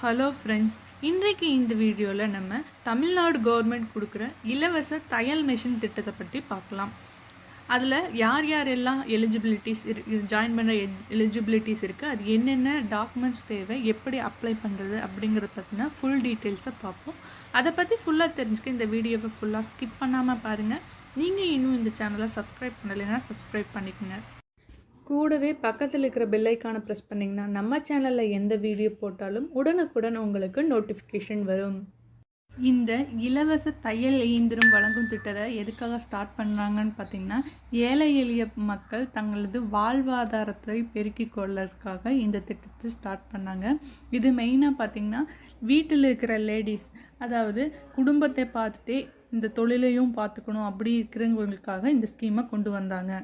Hello friends இன்றைக்கு இந்த வீடியோவில் நம்ம தமிழ்நாடு கவர்மெண்ட் கொடுக்குற இலவச தையல் மெஷின் திட்டத்தை பற்றி பார்க்கலாம். அதில் யார் யாரெல்லாம் எலிஜிபிலிட்டிஸ் ஜாயின் பண்ணுற எலிஜிபிலிட்டிஸ் இருக்குது அது என்னென்ன டாக்குமெண்ட்ஸ் தேவை எப்படி அப்ளை பண்ணுறது அப்படிங்கிறத பற்றின ஃபுல் டீட்டெயில்ஸை பார்ப்போம். அதை பற்றி ஃபுல்லாக தெரிஞ்சுக்க இந்த வீடியோவை ஃபுல்லாக ஸ்கிப் பண்ணாமல் பாருங்கள் நீங்கள் இன்னும் இந்த சேனலை சப்ஸ்கிரைப் பண்ணலைன்னா சப்ஸ்கிரைப் பண்ணிக்கோங்க. கூடவே பக்கத்தில் இருக்கிற பெல்லைக்கான ப்ரெஸ் பண்ணிங்கன்னா நம்ம சேனலில் எந்த வீடியோ போட்டாலும் உடனுக்குடன் உங்களுக்கு நோட்டிஃபிகேஷன் வரும். இந்த இலவச தையல் இயந்திரம் வழங்கும் திட்டத்தை எதுக்காக ஸ்டார்ட் பண்ணுறாங்கன்னு பார்த்தீங்கன்னா ஏழை எளிய மக்கள் தங்களது வாழ்வாதாரத்தை பெருக்கிக் கொள்ளறதுக்காக இந்த திட்டத்தை ஸ்டார்ட் பண்ணாங்க. இது மெயினாக பார்த்தீங்கன்னா வீட்டில் இருக்கிற லேடிஸ் அதாவது குடும்பத்தை பார்த்துட்டே இந்த தொழிலையும் பார்த்துக்கணும் அப்படி இருக்கிறவங்களுக்காக இந்த ஸ்கீமை கொண்டு வந்தாங்க.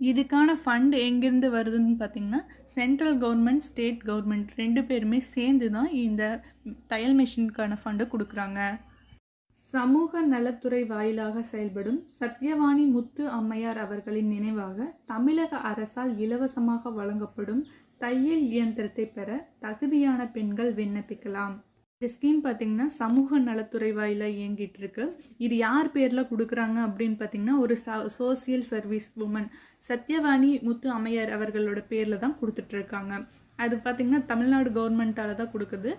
இதுக்கான ஃபண்ட் எங்கேருந்து வருதுன்னு பார்த்தீங்கன்னா சென்ட்ரல் கவர்மெண்ட் ஸ்டேட் கவர்மெண்ட் ரெண்டு பேருமே சேர்ந்து தான் இந்த தையல் மிஷினுக்கான ஃபண்டை கொடுக்குறாங்க. சமூக நலத்துறை வாயிலாக செயல்படும் சத்யவாணி முத்து அம்மையார் அவர்களின் நினைவாக தமிழக அரசால் இலவசமாக வழங்கப்படும் தையல் இயந்திரத்தை பெற தகுதியான பெண்கள் விண்ணப்பிக்கலாம். இந்த ஸ்கீம் பார்த்தீங்கன்னா சமூக நலத்துறை வாயில இயங்கிட்டு இருக்கு இது யார் பேரில் கொடுக்குறாங்க அப்படின்னு பார்த்தீங்கன்னா ஒரு social service woman Sathyavani Muthu அம்மையார் அவர்களோட பேரில் தான் கொடுத்துட்ருக்காங்க அது பார்த்திங்கன்னா தமிழ்நாடு கவர்மெண்ட்டால் தான் கொடுக்குது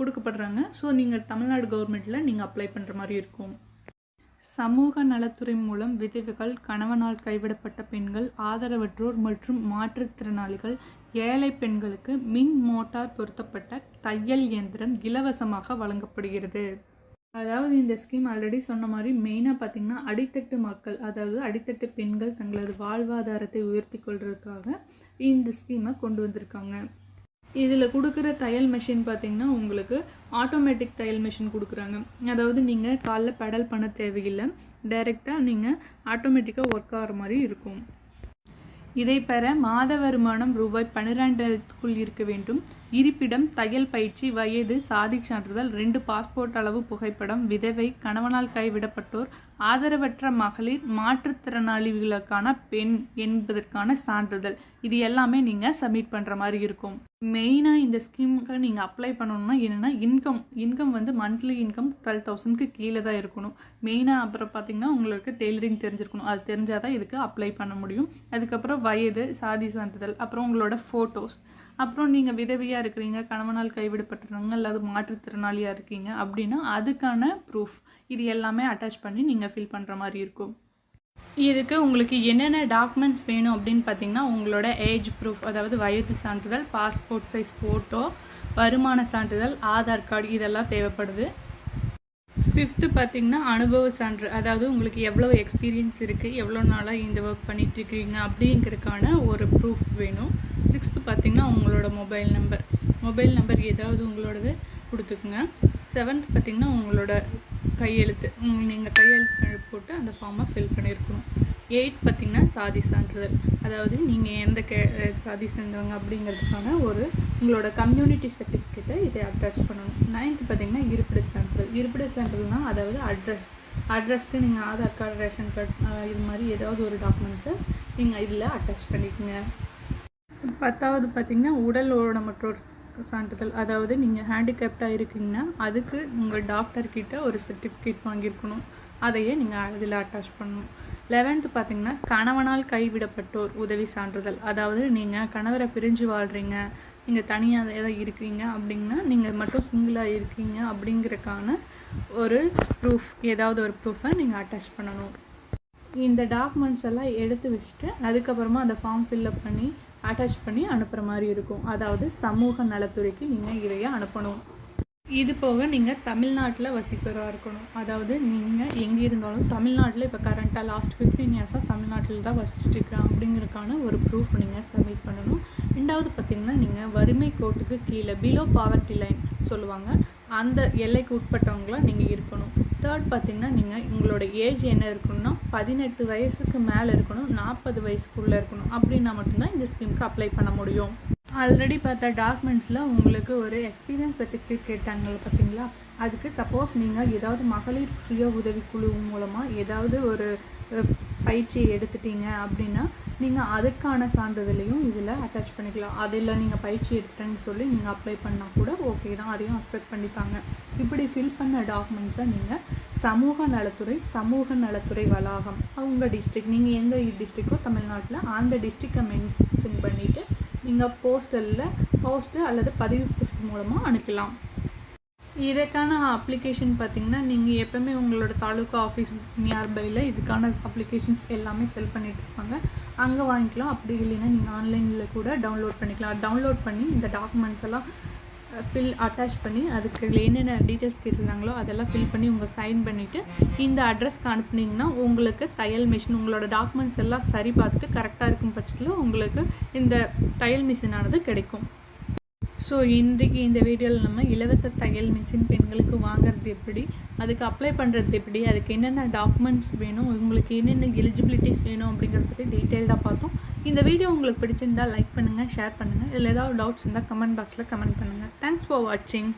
கொடுக்கப்படுறாங்க. ஸோ நீங்கள் தமிழ்நாடு கவர்மெண்ட்டில் நீங்கள் அப்ளை பண்ணுற மாதிரி இருக்கும். சமூக நலத்துறை மூலம் விதவைகள் கணவனால் கைவிடப்பட்ட பெண்கள் ஆதரவற்றோர் மற்றும் மாற்றுத்திறனாளிகள் ஏழை பெண்களுக்கு மின் மோட்டார் பொருத்தப்பட்ட தையல் இயந்திரம் இலவசமாக வழங்கப்படுகிறது. அதாவது இந்த ஸ்கீம் ஆல்ரெடி சொன்ன மாதிரி மெயினாக பார்த்திங்கன்னா அடித்தட்டு மக்கள் அதாவது அடித்தட்டு பெண்கள் தங்களது வாழ்வாதாரத்தை உயர்த்தி கொள்வதற்காக இந்த ஸ்கீமை கொண்டு வந்திருக்காங்க. இதில் கொடுக்குற தையல் மிஷின் பார்த்திங்கன்னா உங்களுக்கு ஆட்டோமேட்டிக் தையல் மிஷின் கொடுக்குறாங்க. அதாவது நீங்கள் காலைல பெடல் பண்ண தேவையில்லை. டைரெக்டாக நீங்கள் ஆட்டோமேட்டிக்காக ஒர்க் ஆகிற மாதிரி இருக்கும். இதை பெற மாத வருமானம் ரூபாய் பன்னிரெண்டாயிரத்துக்குள் இருக்க வேண்டும். இருப்பிடம் தையல் பயிற்சி வயது சாதி சான்றிதழ் ரெண்டு பாஸ்போர்ட் அளவு புகைப்படம் விதவை கணவனால் கைவிடப்பட்டோர் ஆதரவற்ற மகளிர் மாற்றுத்திறனாளிகளுக்கான பெண் என்பதற்கான சான்றிதழ். இது எல்லாமே நீங்கள் சப்மிட் பண்ணுற மாதிரி இருக்கும். மெயினாக இந்த ஸ்கீமுக்கு நீங்கள் அப்ளை பண்ணணும்னா என்னென்னா இன்கம் இன்கம் வந்து மந்த்லி இன்கம் டுவெல் தௌசண்ட்க்கு கீழே தான் இருக்கணும். மெயினாக அப்புறம் பார்த்தீங்கன்னா உங்களுக்கு டெய்லரிங் தெரிஞ்சிருக்கணும். அது தெரிஞ்சால் தான் இதுக்கு அப்ளை பண்ண முடியும். அதுக்கப்புறம் வயது சாதி சான்றிதழ் அப்புறம் உங்களோட ஃபோட்டோஸ் அப்புறம் நீங்கள் விதவியாக இருக்கிறீங்க கணவனால் கைவிடப்பட்டுறாங்க அல்லது மாற்றுத்திறனாளியாக இருக்கீங்க அப்படின்னா அதுக்கான ப்ரூஃப் இது எல்லாமே அட்டாச் பண்ணி நீங்கள் ஃபில் பண்ணுற மாதிரி இருக்கும். இதுக்கு உங்களுக்கு என்னென்ன டாக்குமெண்ட்ஸ் வேணும் அப்படின்னு பார்த்தீங்கன்னா உங்களோட ஏஜ் ப்ரூஃப் அதாவது வயது சான்றிதழ் பாஸ்போர்ட் சைஸ் ஃபோட்டோ வருமான சான்றிதழ் ஆதார் கார்டு இதெல்லாம் தேவைப்படுது. ஃபிஃப்த்து பார்த்திங்கன்னா அனுபவ சான்று அதாவது உங்களுக்கு எவ்வளோ எக்ஸ்பீரியன்ஸ் இருக்குது எவ்வளோ நாளாக இந்த ஒர்க் பண்ணிகிட்ருக்கீங்க அப்படிங்கிறதுக்கான ஒரு ப்ரூஃப் வேணும். சிக்ஸ்த்து பார்த்திங்கன்னா உங்களோட மொபைல் நம்பர். மொபைல் நம்பர் ஏதாவது உங்களோடது கொடுத்துக்குங்க. செவன்த் பார்த்திங்கன்னா உங்களோட கையெழுத்து. நீங்கள் கையெழுத்து போட்டு அந்த ஃபார்மை ஃபில் பண்ணியிருக்கணும் எயிட் பார்த்திங்கன்னா சாதி சான்றிதழ். அதாவது நீங்கள் எந்த கே சாதி சேர்ந்தவங்க அப்படிங்கிறதுக்கான ஒரு உங்களோட கம்யூனிட்டி சர்டிஃபிகேட்டை இதை அட்டாச் பண்ணணும். நைன்த்து பார்த்திங்கன்னா இருப்பிட சான்றிதழ். இருப்பிட சான்றிதழ்னால் அதாவது அட்ரஸ் அட்ரஸ்க்கு நீங்கள் ஆதார் கார்டு ரேஷன் கார்டு இது மாதிரி ஏதாவது ஒரு டாக்குமெண்ட்ஸை நீங்கள் இதில் அட்டாச் பண்ணிக்கோங்க. பத்தாவது பார்த்திங்கன்னா உடல் ஊனமற்றோர் சான்றிதழ் அதாவது நீங்கள் ஹேண்டிகேப்டாக இருக்கீங்கன்னா அதுக்கு உங்கள் டாக்டர்கிட்ட ஒரு சர்டிஃபிகேட் வாங்கியிருக்கணும். அதையே நீங்கள் அதில் அட்டாச் பண்ணணும். லெவன்த்து பார்த்தீங்கன்னா கணவனால் கைவிடப்பட்டோர் உதவி சான்றிதழ். அதாவது நீங்கள் கணவரை பிரிஞ்சு வாழ்கிறீங்க நீங்கள் தனியாக ஏதாவது இருக்கிறீங்க அப்படின்னா நீங்கள் மட்டும் சிங்கிளாக இருக்கீங்க அப்படிங்கிறக்கான ஒரு ப்ரூஃப் ஏதாவது ஒரு ப்ரூஃபை நீங்கள் அட்டாச் பண்ணணும். இந்த டாக்குமெண்ட்ஸ் எல்லாம் எடுத்து வச்சுட்டு அதுக்கப்புறமா அந்த ஃபார்ம் ஃபில்லப் பண்ணி அட்டாச் பண்ணி அனுப்புகிற மாதிரி இருக்கும். அதாவது சமூக நலத்துறைக்கு நீங்கள் இதையே அனுப்பணும். இது போக நீங்கள் தமிழ்நாட்டில் வசிப்பவராக இருக்கணும். அதாவது நீங்கள் எங்கே இருந்தாலும் தமிழ்நாட்டில் இப்போ கரண்ட்டாக லாஸ்ட் ஃபிஃப்டீன் இயர்ஸாக தமிழ்நாட்டில் தான் வசிச்சுட்டு இருக்கிறேன் அப்படிங்கிறதுக்கான ஒரு ப்ரூஃப் நீங்கள் சப்மிட் பண்ணணும். ரெண்டாவது பார்த்திங்கன்னா நீங்கள் வறுமை கோட்டுக்கு கீழே பிலோ பாவர்ட்டி லைன் சொல்லுவாங்க. அந்த எல்லைக்கு உட்பட்டவங்களாக நீங்கள் இருக்கணும். தேர்ட் பார்த்திங்கன்னா நீங்கள் உங்களோட ஏஜ் என்ன இருக்கணும்னா பதினெட்டு வயசுக்கு மேலே இருக்கணும் நாற்பது வயசுக்குள்ளே இருக்கணும். அப்படின்னா மட்டும்தான் இந்த ஸ்கீமுக்கு அப்ளை பண்ண முடியும். ஆல்ரெடி பார்த்த டாக்குமெண்ட்ஸில் உங்களுக்கு ஒரு எக்ஸ்பீரியன்ஸ் சர்டிஃபிகேட் கேட்டாங்களே பார்த்தீங்களா? அதுக்கு சப்போஸ் நீங்கள் ஏதாவது மகளிர் சுய உதவிக்குழு மூலமாக ஏதாவது ஒரு பயிற்சி எடுத்துட்டீங்க அப்படின்னா நீங்கள் அதுக்கான சான்றிதழையும் இதில் அட்டாச் பண்ணிக்கலாம். அதில் நீங்கள் பயிற்சி எடுத்துட்டேன்னு சொல்லி நீங்கள் அப்ளை பண்ணால் கூட ஓகே தான். அதையும் அக்செப்ட் பண்ணிப்பாங்க. இப்படி ஃபில் பண்ண டாக்குமெண்ட்ஸை நீங்கள் சமூக நலத்துறை சமூக நலத்துறை வளாகம் அவங்க டிஸ்ட்ரிக்ட் நீங்கள் எந்த டிஸ்ட்ரிக்கோ தமிழ்நாட்டில் அந்த டிஸ்ட்ரிக்டை மென்ஷன் பண்ணிவிட்டு நீங்கள் போஸ்டலில் போஸ்ட்டு அல்லது பதிவு போஸ்ட் மூலமாக அனுப்பலாம். இதற்கான அப்ளிகேஷன் பார்த்தீங்கன்னா நீங்கள் எப்போவுமே உங்களோட தாலுக்கா ஆஃபீஸ் நியர்பையில் இதுக்கான அப்ளிகேஷன்ஸ் எல்லாமே செல் பண்ணிகிட்ருப்பாங்க இருப்பாங்க. அங்கே வாங்கிக்கலாம். அப்படி இல்லைன்னா நீங்கள் ஆன்லைனில் கூட டவுன்லோட் பண்ணிக்கலாம். டவுன்லோட் பண்ணி இந்த டாக்குமெண்ட்ஸ் எல்லாம் ஃபில் அட்டாச் பண்ணி அதுக்கு என்னென்ன டீட்டெயில்ஸ் கேட்டிருக்காங்களோ அதெல்லாம் ஃபில் பண்ணி உங்கள் சைன் பண்ணிவிட்டு இந்த அட்ரஸ்க்கு அனுப்புனீங்கன்னா உங்களுக்கு தையல் மிஷின் உங்களோட டாக்குமெண்ட்ஸ் எல்லாம் சரி பார்த்துட்டு கரெக்டாக இருக்கும் பட்சத்தில் உங்களுக்கு இந்த தையல் மிஷினானது கிடைக்கும். ஸோ இன்றைக்கு இந்த வீடியோவில் நம்ம இலவச தையல் மிஷின் பெண்களுக்கு வாங்குறது எப்படி? அதுக்கு அப்ளை பண்ணுறது எப்படி? அதுக்கு என்னென்ன டாக்குமெண்ட்ஸ் வேணும்? உங்களுக்கு என்னென்ன எலிஜிபிலிட்டிஸ் வேணும் அப்படிங்கிறத பற்றி டீட்டெயில்டாக பார்த்தோம். இந்த வீடியோ உங்களுக்கு பிடிச்சிருந்தால் லைக் பண்ணுங்கள் ஷேர் பண்ணுங்கள் இதில் ஏதாவது டவுட்ஸ் இருந்தால் கமெண்ட் பாக்ஸில் கமெண்ட் பண்ணுங்கள் தேங்க்ஸ் ஃபார் வாட்சிங்